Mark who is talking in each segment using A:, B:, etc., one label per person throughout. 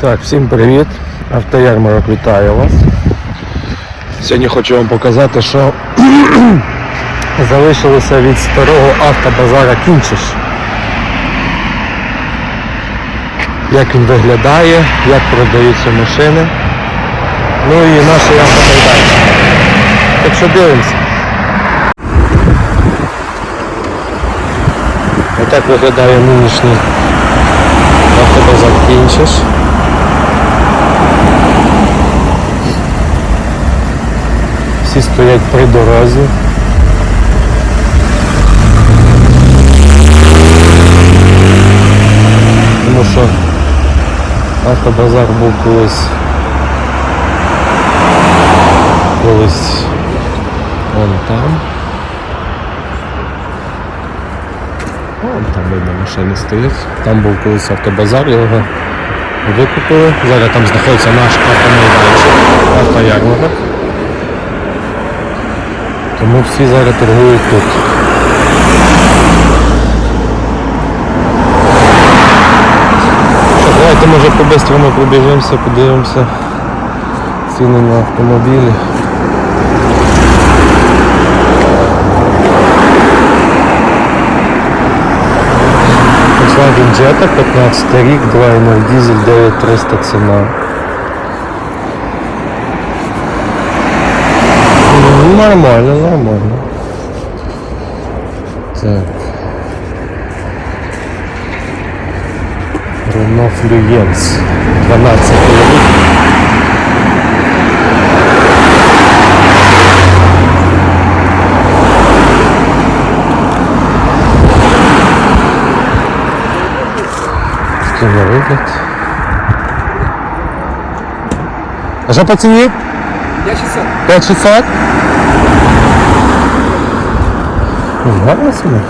A: Так, всім привіт. Автоярмарок вітаю вас. Сьогодні хочу вам показати, що залишилося від старого автобазара Кінчиш. Як він виглядає, як продаються машини. Ну і наші автомайданчики. Так що дивимося. Отак виглядає нинішній автобазар Кінчиш. Всі стоять при дорозі. Тому що автобазар був колись колись вон там. Вон там видно машини стоять. Там був колись автобазар, його викупили. Зараз там знаходиться наш автомайданчик, автоярмарок. Тому всі зараз торгують тут. Давайте може по-бистрому пробіжимося, подивимося ціни на автомобілі. Volkswagen Jetta 15 рік, 2.0 дизель 9300 ціна. Ну, Нормально, нормально. Так. Renault Fluence 12 рік. Такий на вигляд. А що по ціні? 5600? Ну, Гарна ціна.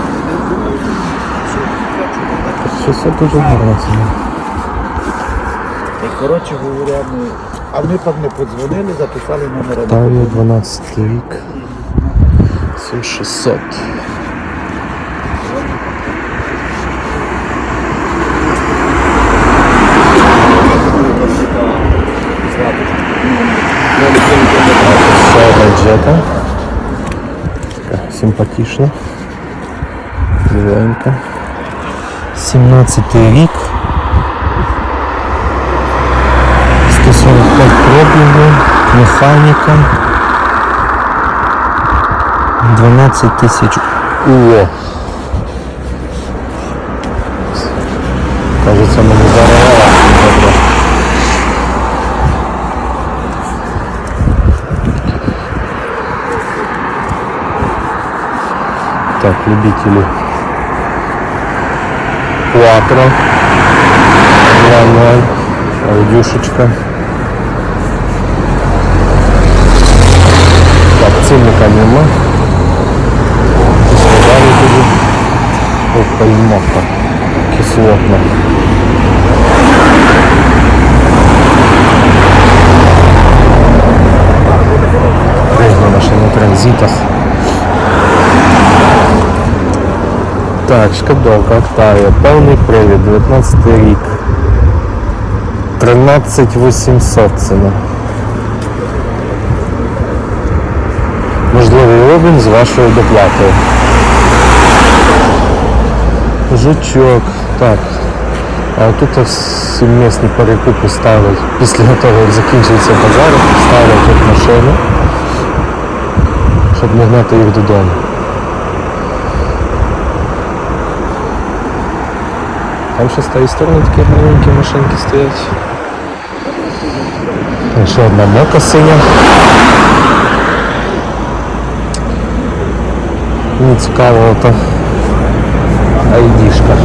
A: 600 дуже гарна ціна.
B: І, коротше говоря, ми... а ми там не подзвонили, записали номера.
A: Тавія 12 рік. 7600. Така Симпатична. Біленька. 17 рік. 145 пробігів, механіка. 12 тисяч УО. Кажеться, мені Так, любители Quattro 2.0 Аудюшечка Так, цінника нема Сказали тоді Опальмока Кислотна Різна Так, Шкодовка, Октавія, повний привід, 19 рік. 13 800 ціна. Можливий обмін з вашою доплатою. Жучок. Так. А тут сіммісні перекупи ставлять. Після того, як закінчується базар, ставлять тут машину, щоб не гнати їх додому. Там ще з тієї сторони такі маленькі машинки стоять. Там ще одна мока синя. Мені цікаво ото айдішка.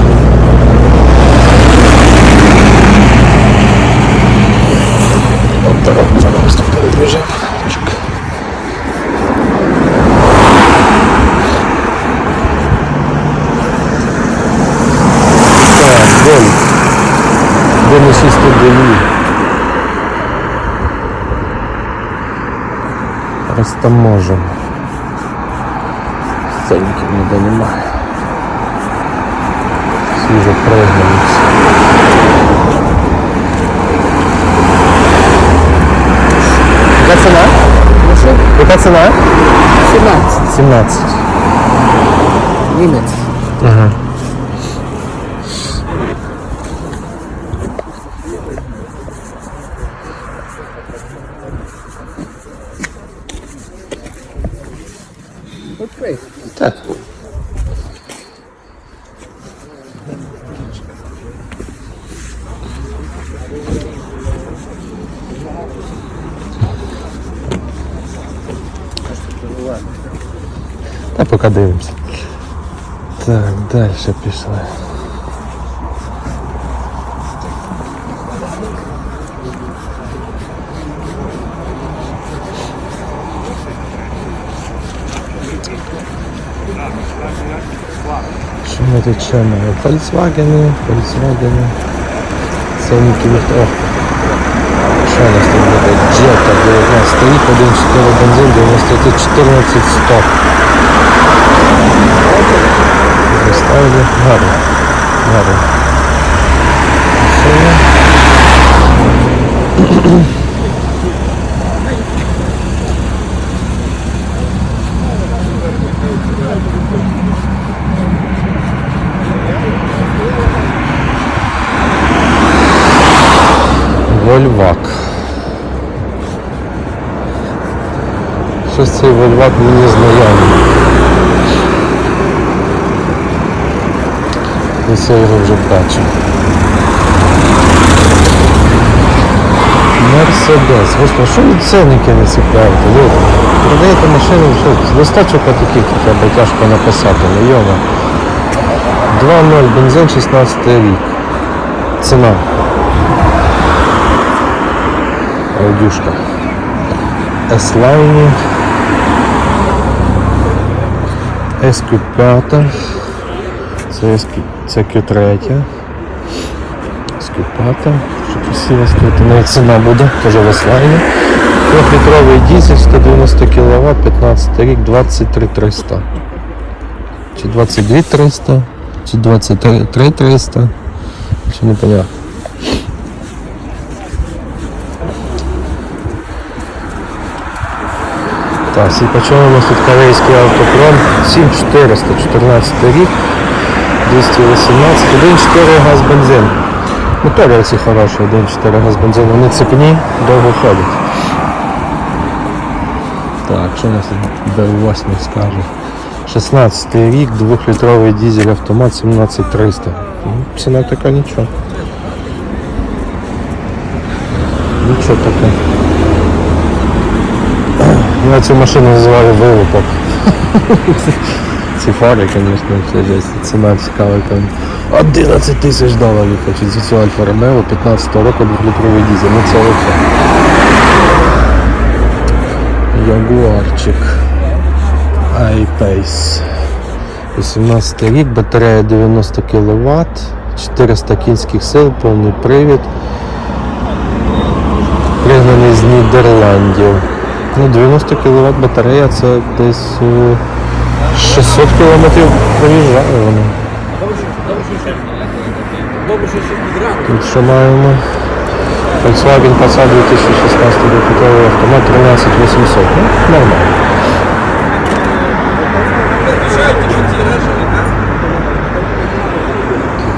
A: там можем. Сценки ніде немає. Свіжо пригнулися. цена? ціна? Яка цена? 17. 17.
B: Німець.
A: Ага. Так. Та поки дивимося. Так, далі пішли. Тут? Volkswagen, Volkswagen. Ценники від... О! Що у нас тут буде? Джета 19 рік, 1.4 бензин, 93, 14 100. Заставили гарно. Гарно. Цей мені знайомий. Десь я його вже бачив. Мерседес. Господи, що ви цінники не цікавите? Люди? Продаєте машину, що листочок отакий треба тяжко написати, ну йома. 2.0 бензин 16 рік. Ціна. Аудюшка. S-Line. SQ5. Це, SQ, це Q3. SQ5. Що красиво стоїть. Навіть ціна буде, теж в S-Line. 3-літровий дизель, 190 кВт, 15 рік, 23 300. Чи 22 300, чи 23 300. Чи не Так, і почому у нас тут корейський автопром 7400, 14 рік, 218, 1.4 газ бензин. Мотори ці хороші, 1.4 газ бензин, вони цепні, довго ходять. Так, що у нас тут B8 скаже? 16 рік, 2-літровий дизель автомат 17300. Ну, Ціна така нічого. Нічого таке. Я цю машину називаю вилупок. Ці фари, звісно, все жесть. Ціна цікава там. 11 тисяч доларів хочуть за цю Альфа Ромео 15 року 2-літровий дизель. Ну це взагалі. Ягуарчик. iPace. 18 рік, батарея 90 кВт, 400 кінських сил, повний привід. Пригнаний з Нідерландів. Ну, 90 кВт батарея це десь е, 600 км проїжджає вона. Тут що маємо? Volkswagen Passat 2016 року автомат 13800. Ну, нормально.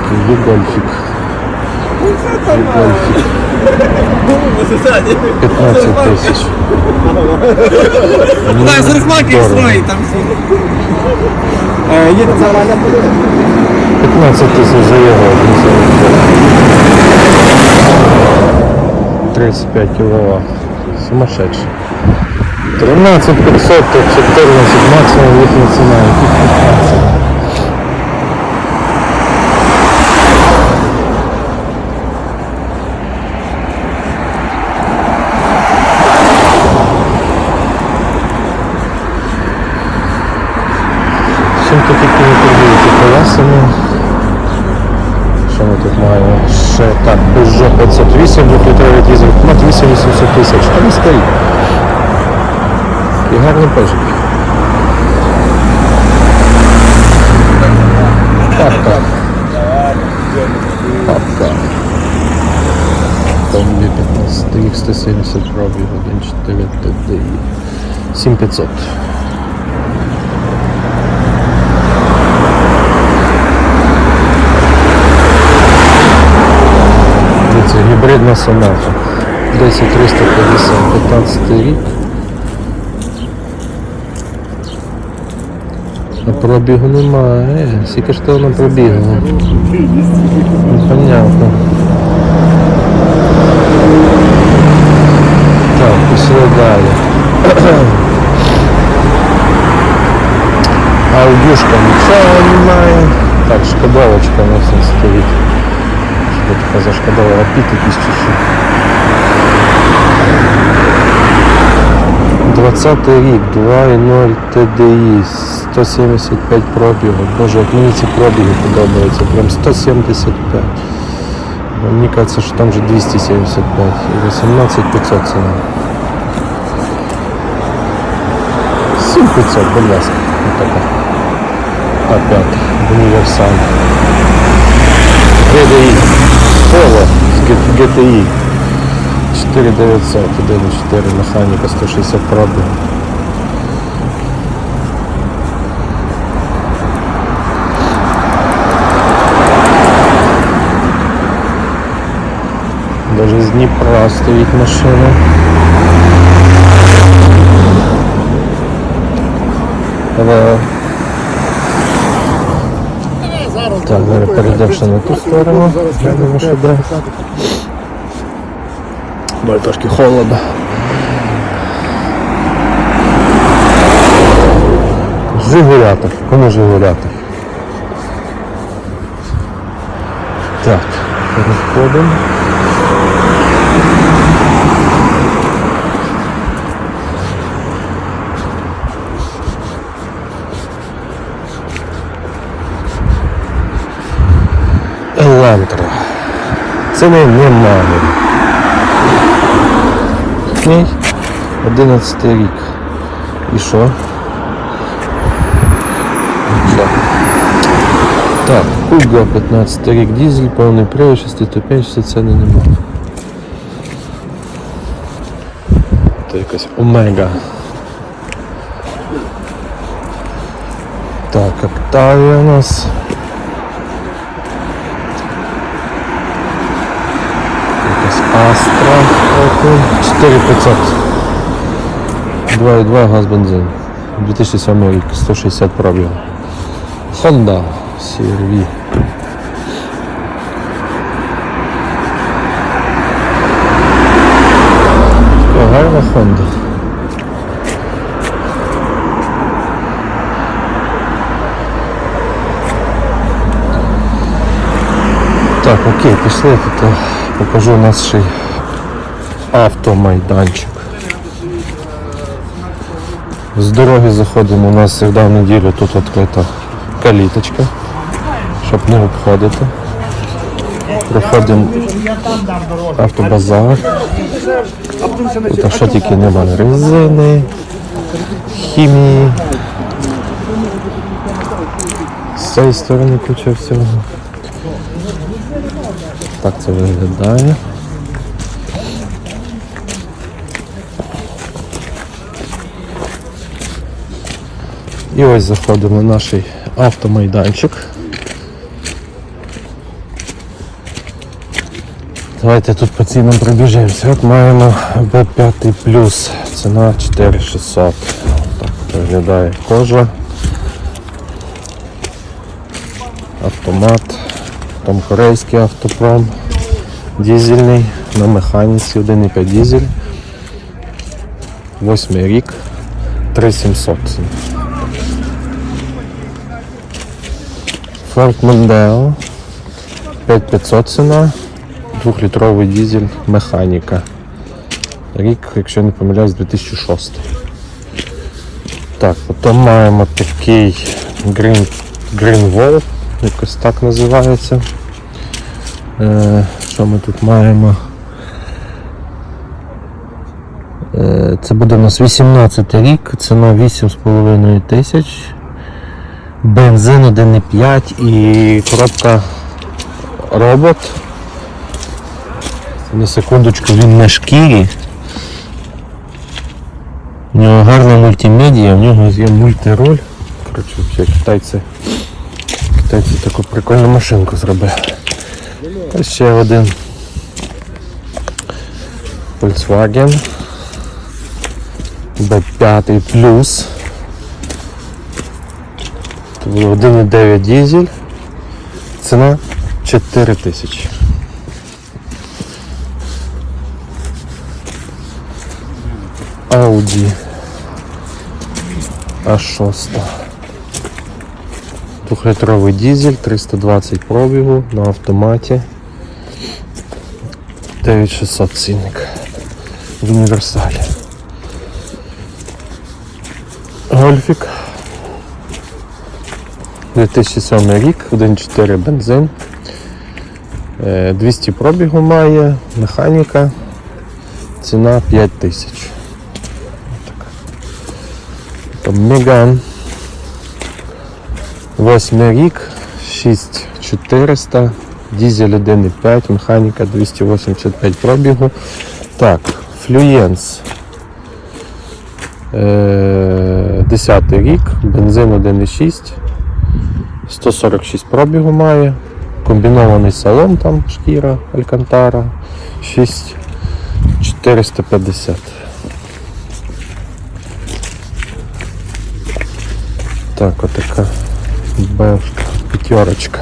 A: Такий Югольфік. Югольфік. 15 тисяч. Ну,
C: Так, зараз маки
A: дорого.
C: там всі. Е, Є це
A: 15 тисяч за його. 35 кВт. Сумасшедший. 13 500, 14 максимум їхня ціна. Яких 15. 8 двохлітровий дизель, мат 8 800 тисяч, там і стоїть. І гарний пожик. Папка. Папка. Там є 15 170 пробіг, 1,4 7,500. Гібридна соната. 10350, 15 рік. А пробігу немає. Скільки ж того на пробігу? Понятно. Так, пішли далі. Аудюшка нічого немає. Так, шкодовочка нас не стоїть. Що така за шкодова? Апіт якийсь чи що? 20 рік, 2.0 TDI, 175 пробігу. Боже, як мені ці пробіги подобаються. Прям 175. Бо Мені кажеться, що там вже 275. І 18 500 ціна. 7500, будь ласка. Отака. Опять. Універсал. GDI. Поло з G- GTI. 4900, 1.4 механіка, 160 пробігу. Даже з Дніпра стоїть машина. Hello. Так, зараз перейдемо на ту сторону. Бо трошки холодно. Жигулятор. Кому Жигулятор? Так, переходимо. Це не немає. Окей. 11 рік. І що? Так, Куга 15 рік дизель, повний привод, 605, ціни нема. Це якась Омега. Так, Октавія у нас. Якась Астра. Окей. 4500. 2,2 газ бензин. 2007 рік, 160 пробігів. Honda CRV. Гарна Honda. Так, окей, пішли тут. е, Покажу наш автомайданчик. З дороги заходимо, у нас завжди в неділю тут відкрита каліточка, щоб не обходити. Проходимо автобазар. Тут що тільки немає резини, хімії. З цієї сторони куча всього. Так це виглядає. І ось заходимо в наш автомайданчик. Давайте тут по цінам пробіжимося. От маємо B5 плюс. Ціна 4600. Так виглядає кожа. Автомат. Там корейський автопром. Дізельний на механіці 1,5 дізель. Восьмий рік. 3700. Ford Mondeo 5500 ціна, 2-літровий дизель, механіка. Рік, якщо не помиляюсь, 2006. Так, потім маємо такий Green, Green Wall, якось так називається. Е, що ми тут маємо? Е, це буде у нас 18 рік, ціна 8,5 тисяч. Бензин 1,5 і коробка робот. На секундочку він на шкірі. У нього гарна мультимедія, в нього є мультироль. Коротше, взагалі китайці, китайці таку прикольну машинку зробили. Та ще один Volkswagen. B5 плюс. Це буде 1,9 дизель. Ціна 4 тисячі. Audi А6. Двухлітровий дизель, 320 пробігу на автоматі. 9600 цінник. В універсалі. Гольфік. 2007 рік, 1.4 бензин. Е, 200 пробігу має, механіка. Ціна 5000. Так. Там Меган. 8 рік, 6400, дизель 1.5, механіка 285 пробігу. Так, Флюєнс. Е, 10 рік, бензин 1.6, 146 пробігу має, комбінований салон там, шкіра, Алькантара, 6450. Так, отака Бевка, п'ятерочка.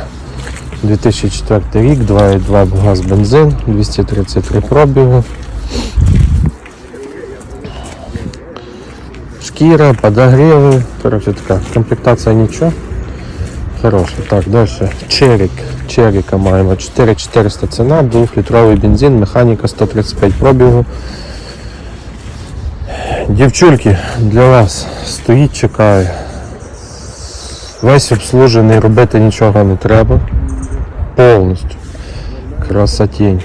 A: 2004 рік, 2,2 газ бензин, 233 пробігу. Шкіра, подогріви. Коротше така комплектація нічого. Хороша. Так, далі. Черік. Черіка маємо 4400 ціна, 2-літровий бензин, механіка 135 пробігу. Дівчульки, для вас стоїть, чекає. Весь обслужений, робити нічого не треба. Повністю. Красотень.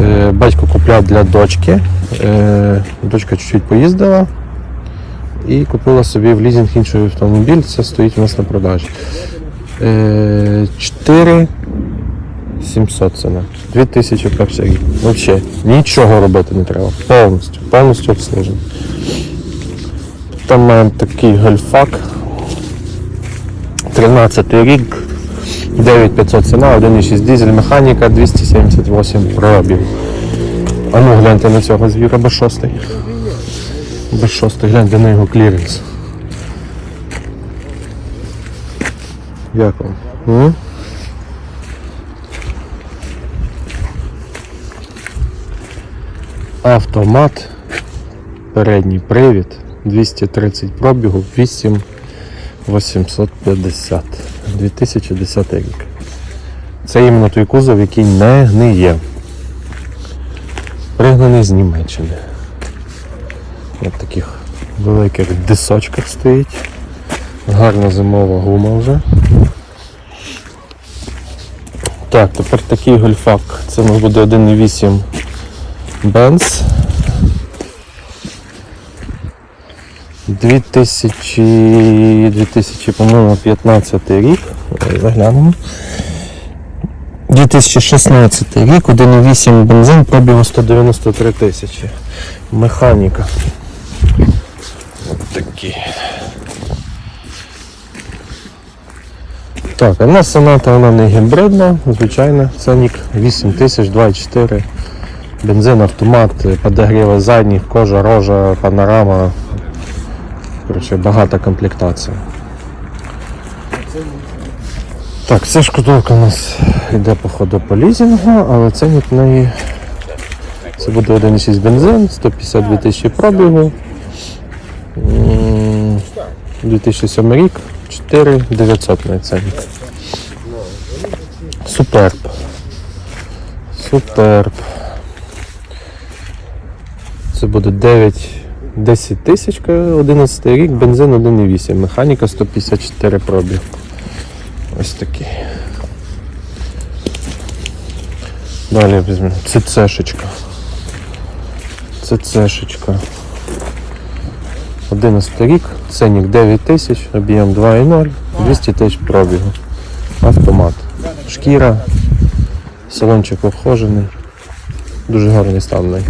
A: Е, батько купляв для дочки. Е, дочка чуть-чуть поїздила і купила собі в лізинг інший автомобіль. Це стоїть у нас на продажі. Е, 4 700 ціна. 2000 перший. Взагалі нічого робити не треба. Повністю. Повністю обслужений. Там маємо такий гольфак. 13 рік, 9500 ціна, 1,6 дизель, механіка, 278 пробів. А ну гляньте на цього звіра Б6. Б6, гляньте на його кліренс. Як вам? Автомат, передній привід, 230 пробігу, 8 850. 2010 рік. Це іменно той кузов, який не гниє. Пригнаний з Німеччини. На таких великих дисочках стоїть. Гарна зимова гума вже. Так, тепер такий гольфак. Це у нас буде 1,8 Benz. 2000, 2000 по-моєму, 15 рік. Заглянемо. 2016 рік, 1,8 бензин, пробігу 193 тисячі. Механіка. Ось такі. Так, а в нас соната вона не гібридна, звичайно, ценник 8 тисяч, 2,4. Бензин, автомат, подогріви задніх, кожа, рожа, панорама, Коротше, багата комплектація. Так, ця шкодовка у нас йде походу по лізінгу, але ценник в неї це буде 1,6 бензин, 152 тисячі пробігу. 2007 рік, 4 900 на ценник. Суперб. Суперб. Це буде 9 10 тисяч, 11 рік, бензин 1,8, механіка 154 пробіг. Ось такий. Далі візьмемо ЦЦшечка. ЦЦшечка. 11 рік, ценник 9 тисяч, об'єм 2,0, 200 тисяч пробігу. Автомат. Шкіра, салончик обхожений. Дуже гарний неї.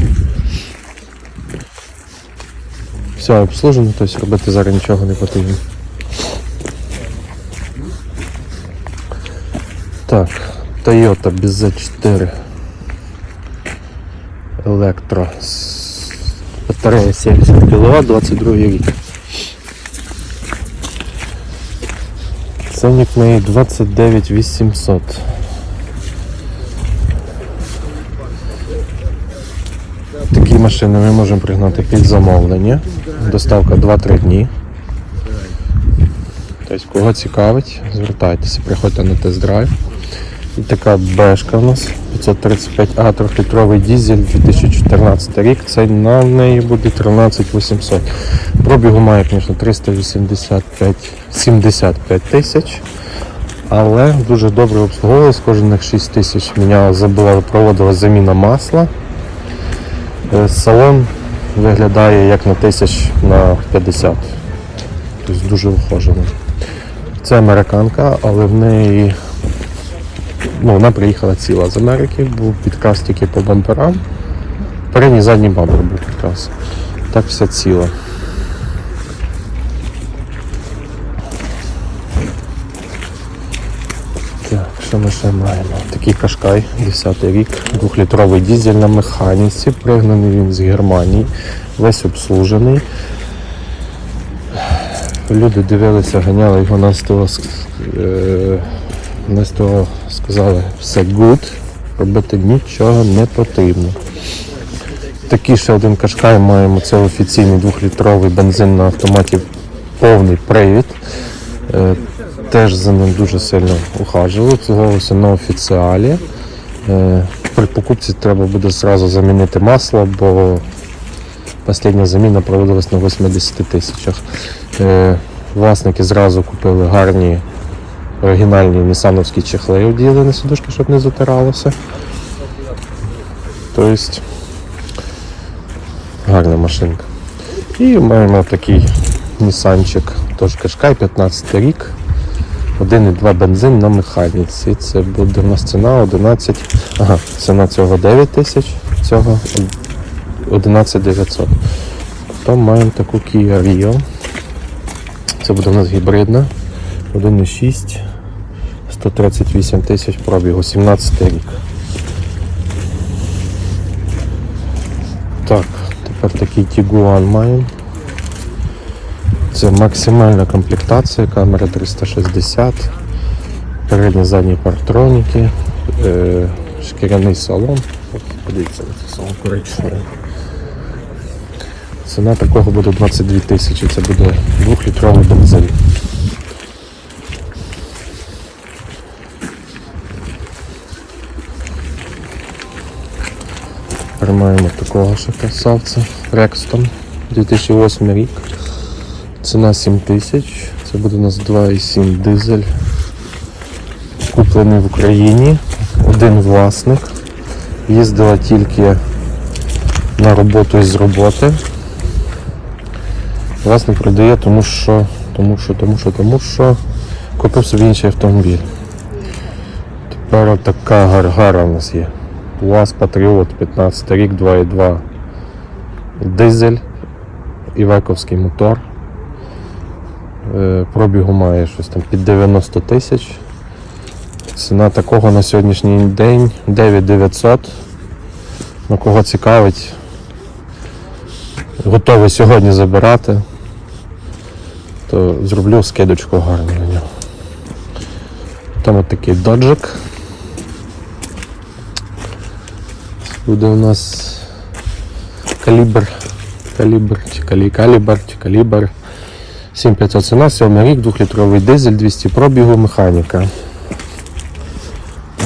A: Все обслужено, тобто робити зараз нічого не потрібно. Так, Toyota BZ4. Електро. Батарея 70 кВт, 22 рік. Ценник неї 29 Такі машини ми можемо пригнати під замовлення. Доставка 2-3 дні. Тобто, кого цікавить, звертайтеся, приходьте на тест-драйв. І така бешка у нас 535А, 3-літровий дізель 2014 рік. Це на неї буде 13 800. Пробігу має, звісно, 385 75 тисяч. Але дуже добре обслуговувалось, кожних 6 тисяч міняла, забула, проводила заміна масла. Е, Салон виглядає як на тисяч на 50. Тобто дуже ухожено. Це американка, але в неї ну, вона приїхала ціла з Америки, був підказ тільки по бамперам. Передній задній бампер був підказ. Так все ціло. Що ми ще маємо? Такий кашкай, 10 рік, 2-літровий дізель на механіці, пригнаний він з Германії, весь обслужений. Люди дивилися, ганяли його на СТО, е, на СТО сказали, все good, робити нічого не потрібно. Такий ще один кашкай маємо, це офіційний 2-літровий бензин на автоматі, повний привід. Теж за ним дуже сильно ухажували, обслуговувався на офіціалі. Е, При покупці треба буде зразу замінити масло, бо остання заміна проводилась на 80 тисячах. Е, Власники зразу купили гарні оригінальні нісановські чехли, оділи на сідушки, щоб не затиралося. Тобто гарна машинка. І маємо такий нісанчик, теж кашкай, 15 рік. 1,2 бензин на механіці. Це буде в нас ціна 11. Ага, ціна цього 9 тисяч, цього 11 900. Потім маємо таку Kia Rio. Це буде у нас гібридна. 1,6. 138 тисяч пробігу, 17 рік. Так, тепер такий Tiguan маємо. Це максимальна комплектація, камера 360, передні задні партроніки, е, шкіряний салон. Подивіться, цей салон коричневий. Ціна такого буде 22 тисячі, це буде 2-літровий бензин. Тепер такого ще красавця Rexton 2008 рік. Ціна 7 тисяч. Це буде у нас 2,7 дизель. Куплений в Україні. Один власник. Їздила тільки на роботу і з роботи. Власник продає, тому що, тому що, тому що, тому що купив собі інший автомобіль. Тепер така гаргара у нас є. УАЗ Патріот 15 рік, 2,2 дизель, івековський мотор. Е, Пробігу має щось там під 90 тисяч. Ціна такого на сьогоднішній день 9900. Ну, кого цікавить, готовий сьогодні забирати, то зроблю скидочку гарну на нього. Там от такий доджик. Буде у нас калібр, калібр, чи калі, калібр, чи калібр. 7500 ціна, 7 рік, 2-літровий дизель, 200 пробігу, механіка.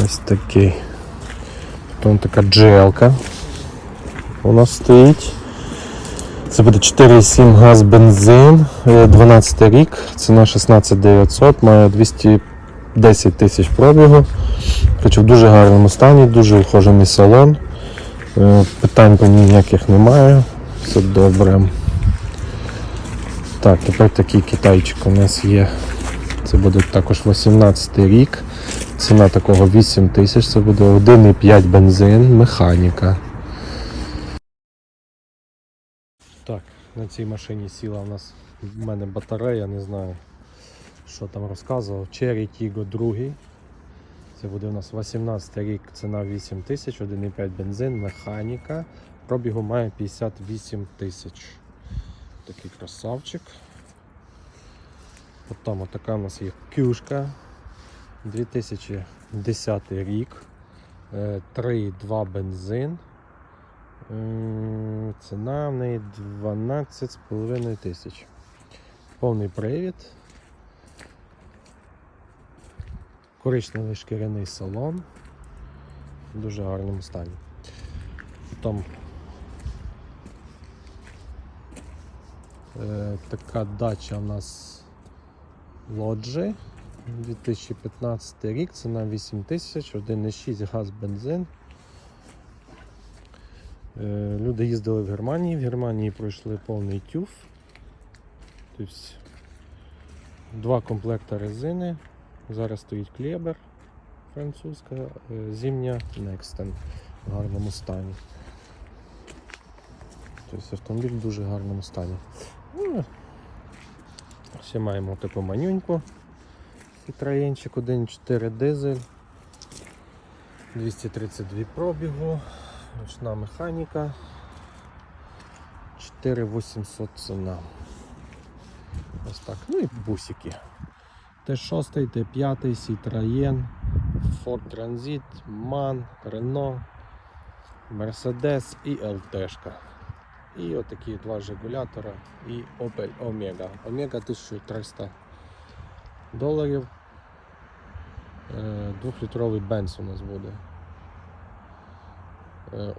A: Ось такий. Потім така GL у нас стоїть. Це буде 4,7 газ бензин, е, 12 рік, ціна 16900, має 210 тисяч пробігу. Хоча в дуже гарному стані, дуже ухожений салон. Е, Питань по ній ніяких немає. Все добре. Так, тепер такий китайчик у нас є. Це буде також 18 рік. Ціна такого 8 тисяч, це буде 1,5 бензин, механіка. Так, на цій машині сіла у нас в мене батарея, не знаю, що там розказував. Cherry Tiggo 2. Це буде у нас 18 рік, ціна 8 тисяч, 1,5 бензин, механіка. Пробігу має 58 тисяч. Такий красавчик. Потім така у нас є кюшка. 2010 рік. Е, 3,2 бензин. Ціна в неї 12,5 тисяч. Повний привід. Коричневий шкіряний салон. В дуже гарному стані. Потім така дача у нас лоджі. 2015 рік, ціна 8 тисяч, 1,6 газ, бензин. Е, Люди їздили в Германії, в Германії пройшли повний тюф. Тобто два комплекти резини. Зараз стоїть клебер французька, е, зимня Nexten в гарному стані. Тобто автомобіль в дуже гарному стані. Ще маємо таку манюньку. Citroenчик 1.4 дизель. 232 пробігу. Ручна механіка. 4800 ціна. Ось так. Ну і бусики. Т6, Т5, Citroën, Ford Transit, MAN, Renault, Mercedes і LT. І отакі два жигулятора і Opel Omega. Omega 1300 доларів. Е, Двохлітровий бенз у нас буде. Е,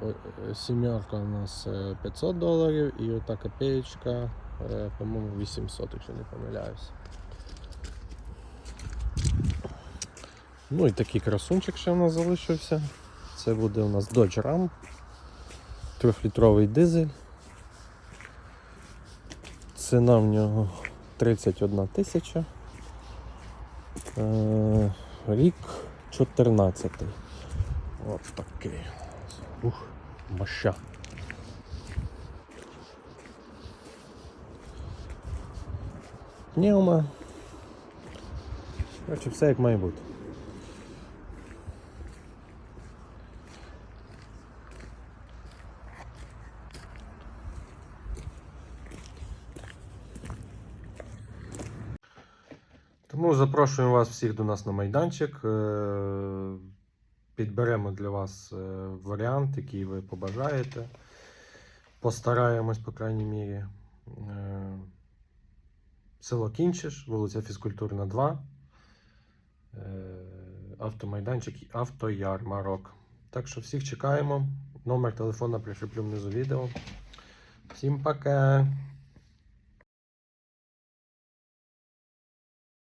A: е, Сімерка у нас е, 500 доларів і ота копеєчка, е, по-моєму, 800, якщо не помиляюсь. Ну і такий красунчик ще в нас залишився. Це буде у нас Dodge Ram. Трьохлітровий дизель. Ціна в нього 31 тисяча. Е, Рік 14. От такий. Ух, моща. Пневма. Коротше, все як має бути. Тому запрошуємо вас всіх до нас на майданчик. Е, Підберемо для вас е, варіант, який ви побажаєте. Постараємось, по крайній мірі. Е, Село Кінчиш, вулиця Фізкультурна 2. Е, Автомайданчик Автоярмарок. Так що всіх чекаємо. Номер телефона прикріплю внизу відео. Всім пока!